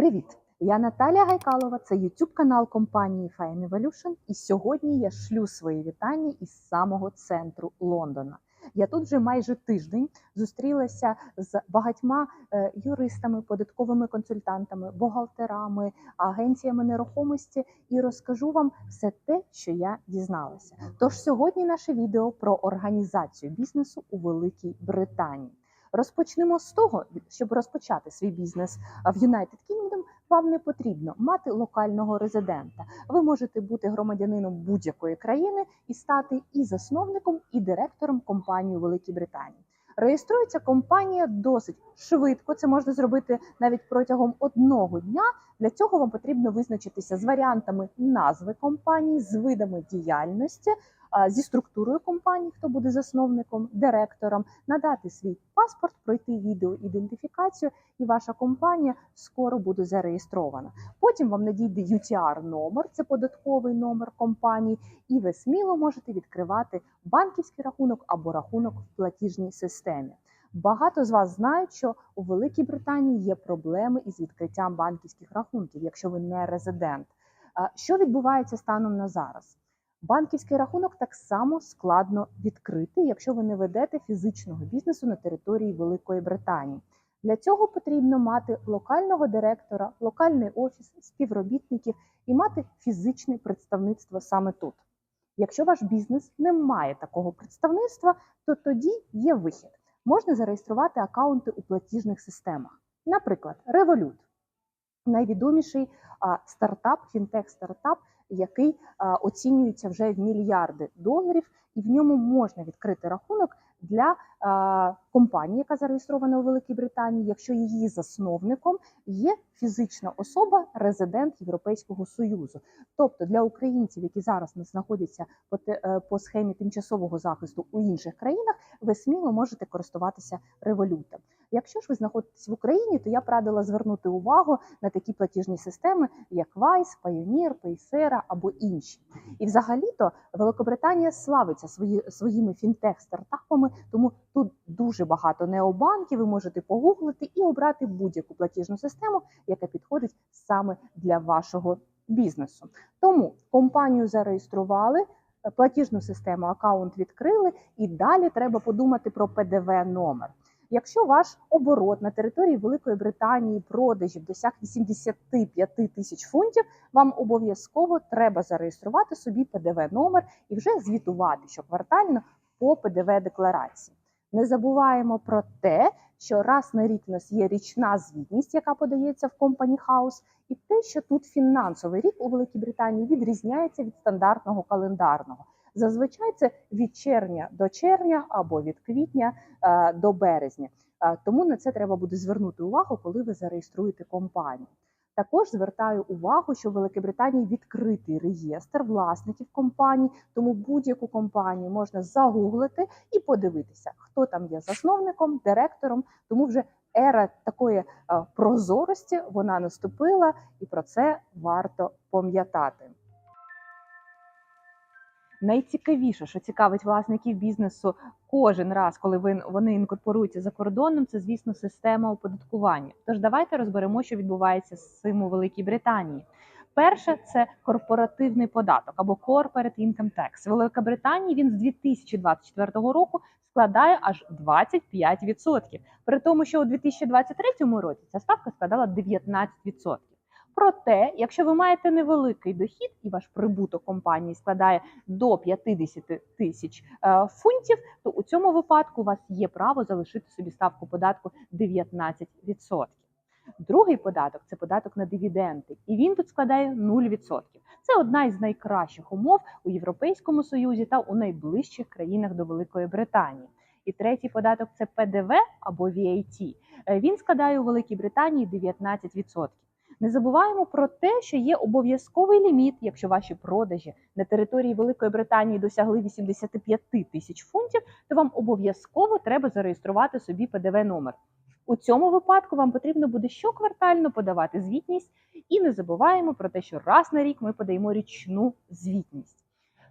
Привіт! Я Наталя Гайкалова, це YouTube канал компанії Fine Evolution. І сьогодні я шлю свої вітання із самого центру Лондона. Я тут вже майже тиждень зустрілася з багатьма е, юристами, податковими консультантами, бухгалтерами, агенціями нерухомості і розкажу вам все те, що я дізналася. Тож сьогодні наше відео про організацію бізнесу у Великій Британії. Розпочнемо з того, щоб розпочати свій бізнес в United Kingdom, вам не потрібно мати локального резидента. Ви можете бути громадянином будь-якої країни і стати і засновником, і директором компанії у Великій Британії. Реєструється компанія досить швидко. Це можна зробити навіть протягом одного дня. Для цього вам потрібно визначитися з варіантами назви компанії, з видами діяльності, зі структурою компанії, хто буде засновником, директором, надати свій паспорт, пройти відеоідентифікацію, і ваша компанія скоро буде зареєстрована. Потім вам надійде UTR номер, це податковий номер компанії, і ви сміло можете відкривати банківський рахунок або рахунок в платіжній системі. Багато з вас знають, що у Великій Британії є проблеми із відкриттям банківських рахунків, якщо ви не резидент. Що відбувається станом на зараз? Банківський рахунок так само складно відкрити, якщо ви не ведете фізичного бізнесу на території Великої Британії. Для цього потрібно мати локального директора, локальний офіс, співробітників і мати фізичне представництво саме тут. Якщо ваш бізнес не має такого представництва, то тоді є вихід. Можна зареєструвати акаунти у платіжних системах. Наприклад, Revolut найвідоміший стартап, фінтех-стартап, який оцінюється вже в мільярди доларів, і в ньому можна відкрити рахунок для компанії, яка зареєстрована у Великій Британії, якщо її засновником є фізична особа, резидент Європейського союзу. Тобто для українців, які зараз не знаходяться по, е, по схемі тимчасового захисту у інших країнах, ви сміло можете користуватися револютом. Якщо ж ви знаходитесь в Україні, то я б радила звернути увагу на такі платіжні системи, як Wise, Payoneer, Paysera або інші. І взагалі-то Великобританія славиться свої, своїми фінтех-стартапами, тому тут дуже багато необанків. Ви можете погуглити і обрати будь-яку платіжну систему, яка підходить саме для вашого бізнесу. Тому компанію зареєстрували. Платіжну систему аккаунт відкрили, і далі треба подумати про ПДВ номер. Якщо ваш оборот на території Великої Британії продажів досяг 85 тисяч фунтів, вам обов'язково треба зареєструвати собі ПДВ номер і вже звітувати щоквартально по ПДВ декларації. Не забуваємо про те, що раз на рік у нас є річна звітність, яка подається в Company House, і те, що тут фінансовий рік у Великій Британії відрізняється від стандартного календарного. Зазвичай це від червня до червня або від квітня е, до березня. Е, Тому на це треба буде звернути увагу, коли ви зареєструєте компанію. Також звертаю увагу, що в Великобританії відкритий реєстр власників компаній, тому будь-яку компанію можна загуглити і подивитися, хто там є засновником, директором. Тому вже ера такої е, прозорості вона наступила, і про це варто пам'ятати. Найцікавіше, що цікавить власників бізнесу кожен раз, коли вони інкорпоруються за кордоном, це звісно система оподаткування. Тож давайте розберемо, що відбувається з цим у Великій Британії. Перше це корпоративний податок або Corporate Income Tax. В Велика Британії він з 2024 року складає аж 25%. При тому, що у 2023 році ця ставка складала 19%. Проте, якщо ви маєте невеликий дохід і ваш прибуток компанії складає до 50 тисяч е, фунтів, то у цьому випадку у вас є право залишити собі ставку податку 19%. Другий податок це податок на дивіденди, і він тут складає 0%. Це одна із найкращих умов у Європейському Союзі та у найближчих країнах до Великої Британії. І третій податок це ПДВ або VAT. Е, Він складає у Великій Британії 19%. Не забуваємо про те, що є обов'язковий ліміт, якщо ваші продажі на території Великої Британії досягли 85 тисяч фунтів, то вам обов'язково треба зареєструвати собі ПДВ номер. У цьому випадку вам потрібно буде щоквартально подавати звітність, і не забуваємо про те, що раз на рік ми подаємо річну звітність.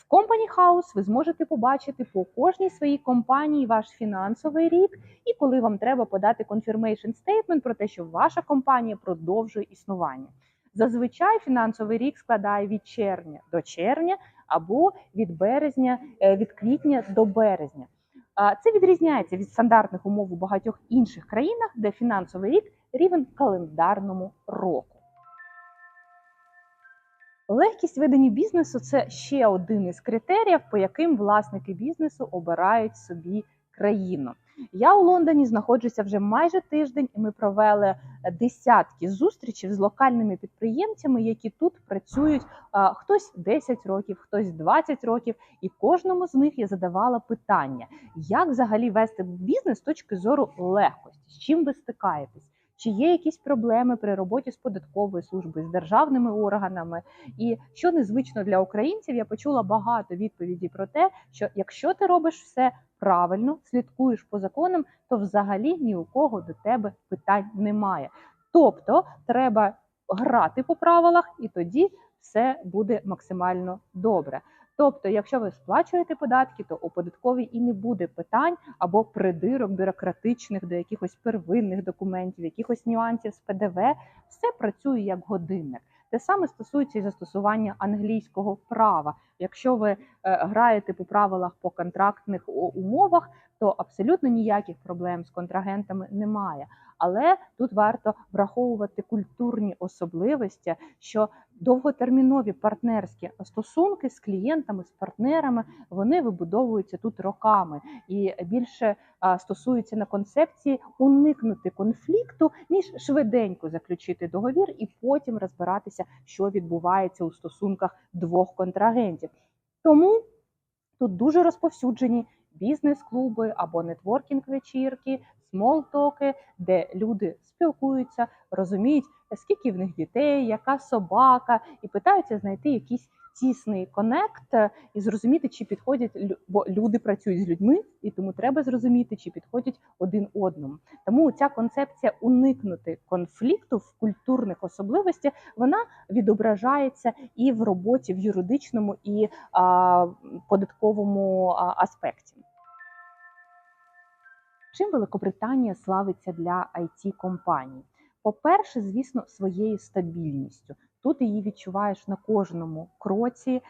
В Company House ви зможете побачити по кожній своїй компанії ваш фінансовий рік, і коли вам треба подати confirmation statement про те, що ваша компанія продовжує існування. Зазвичай фінансовий рік складає від червня до червня або від березня, е, від квітня до березня. Це відрізняється від стандартних умов у багатьох інших країнах, де фінансовий рік рівен календарному року. Легкість ведення бізнесу це ще один із критеріїв, по яким власники бізнесу обирають собі країну. Я у Лондоні знаходжуся вже майже тиждень, і ми провели десятки зустрічей з локальними підприємцями, які тут працюють хтось 10 років, хтось 20 років. І кожному з них я задавала питання, як взагалі вести бізнес з точки зору легкості, з чим ви стикаєтесь. Чи є якісь проблеми при роботі з податковою службою, з державними органами? І що незвично для українців, я почула багато відповідей про те, що якщо ти робиш все правильно, слідкуєш по законам, то взагалі ні у кого до тебе питань немає. Тобто треба грати по правилах, і тоді все буде максимально добре. Тобто, якщо ви сплачуєте податки, то у податковій і не буде питань або придирок бюрократичних до якихось первинних документів, якихось нюансів з ПДВ. Все працює як годинник. Те саме стосується і застосування англійського права. Якщо ви е, граєте по правилах по контрактних умовах, то абсолютно ніяких проблем з контрагентами немає. Але тут варто враховувати культурні особливості, що довготермінові партнерські стосунки з клієнтами, з партнерами вони вибудовуються тут роками і більше стосуються на концепції уникнути конфлікту, ніж швиденько заключити договір і потім розбиратися, що відбувається у стосунках двох контрагентів. Тому тут дуже розповсюджені бізнес-клуби або нетворкінг-вечірки, смолтоки, де люди спілкуються, розуміють, скільки в них дітей, яка собака, і питаються знайти якийсь тісний конект е, і зрозуміти, чи підходять бо люди працюють з людьми, і тому треба зрозуміти, чи підходять один одному. Тому ця концепція уникнути конфлікту в культурних особливостях вона відображається і в роботі в юридичному і а, податковому аспекті. Чим Великобританія славиться для it компаній По-перше, звісно, своєю стабільністю. Тут її відчуваєш на кожному кроці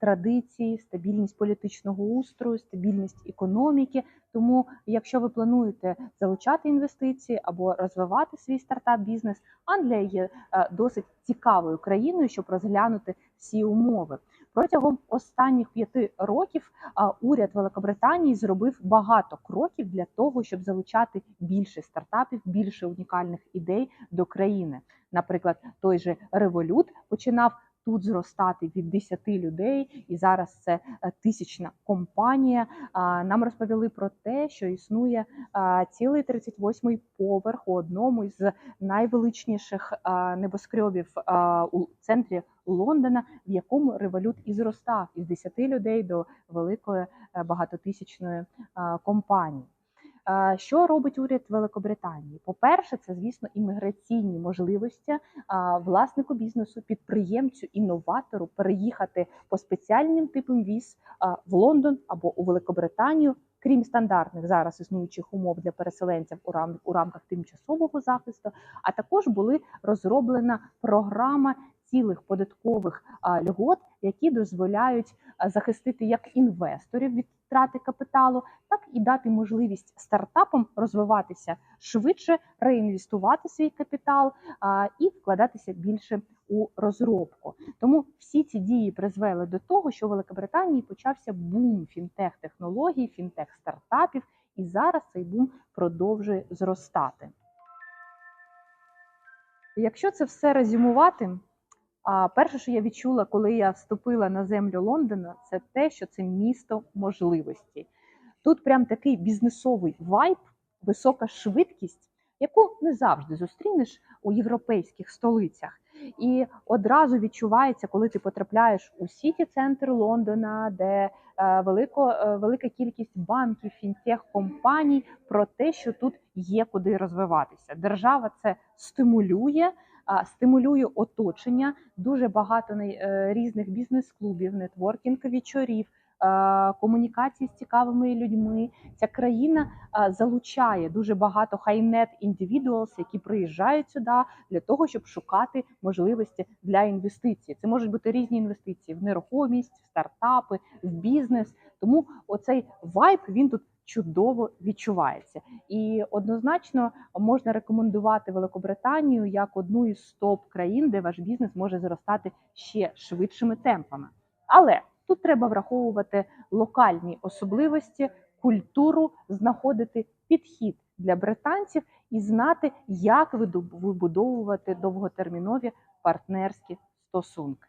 традиції, стабільність політичного устрою, стабільність економіки. Тому, якщо ви плануєте залучати інвестиції або розвивати свій стартап-бізнес, Англія є е, досить цікавою країною, щоб розглянути всі умови. Протягом останніх п'яти років уряд Великобританії зробив багато кроків для того, щоб залучати більше стартапів, більше унікальних ідей до країни. Наприклад, той же Revolut починав тут зростати від 10 людей, і зараз це е, тисячна компанія. Нам розповіли про те, що існує цілий 38-й поверх у одному із найвеличніших небоскребів у центрі Лондона, в якому револют і зростав із 10 людей до великої е, багатотисячної компанії. Що робить уряд Великобританії? По-перше, це звісно імміграційні можливості власнику бізнесу, підприємцю, інноватору переїхати по спеціальним типам віз в Лондон або у Великобританію, крім стандартних зараз існуючих умов для переселенців у рам- у рамках тимчасового захисту. А також були розроблена програма цілих податкових льгот, які дозволяють захистити як інвесторів від втрати капіталу, так і дати можливість стартапам розвиватися швидше, реінвестувати свій капітал і вкладатися більше у розробку. Тому всі ці дії призвели до того, що у Великобританії почався бум фінтех-технологій, фінтех-стартапів, і зараз цей бум продовжує зростати. Якщо це все резюмувати, а перше, що я відчула, коли я вступила на землю Лондона, це те, що це місто можливостей. Тут прям такий бізнесовий вайб, висока швидкість, яку не завжди зустрінеш у європейських столицях. І одразу відчувається, коли ти потрапляєш у сіті центр Лондона, де е, велико, е, велика кількість банків, фінтех компаній про те, що тут є куди розвиватися. Держава це стимулює. Стимулюю оточення, дуже багато е, різних бізнес-клубів, нетворкінг вечорів, комунікації з цікавими людьми. Ця країна залучає дуже багато high-net individuals, які приїжджають сюди для того, щоб шукати можливості для інвестицій. Це можуть бути різні інвестиції в нерухомість, в стартапи, в бізнес. Тому оцей вайб він тут чудово відчувається. І однозначно можна рекомендувати Великобританію як одну із топ країн, де ваш бізнес може зростати ще швидшими темпами. Але тут треба враховувати локальні особливості, культуру, знаходити підхід для британців і знати, як вибудовувати довготермінові партнерські стосунки.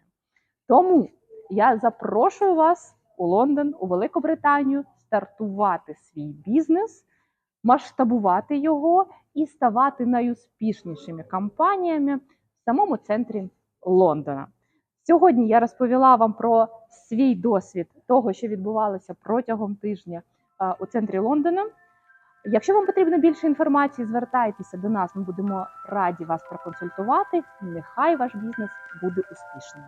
Тому я запрошую вас у Лондон, у Великобританію, стартувати свій бізнес, масштабувати його і ставати найуспішнішими компаніями в самому центрі Лондона. Сьогодні я розповіла вам про свій досвід того, що відбувалося протягом тижня е, у центрі Лондона. Якщо вам потрібно більше інформації, звертайтеся до нас. Ми будемо раді вас проконсультувати. Нехай ваш бізнес буде успішним.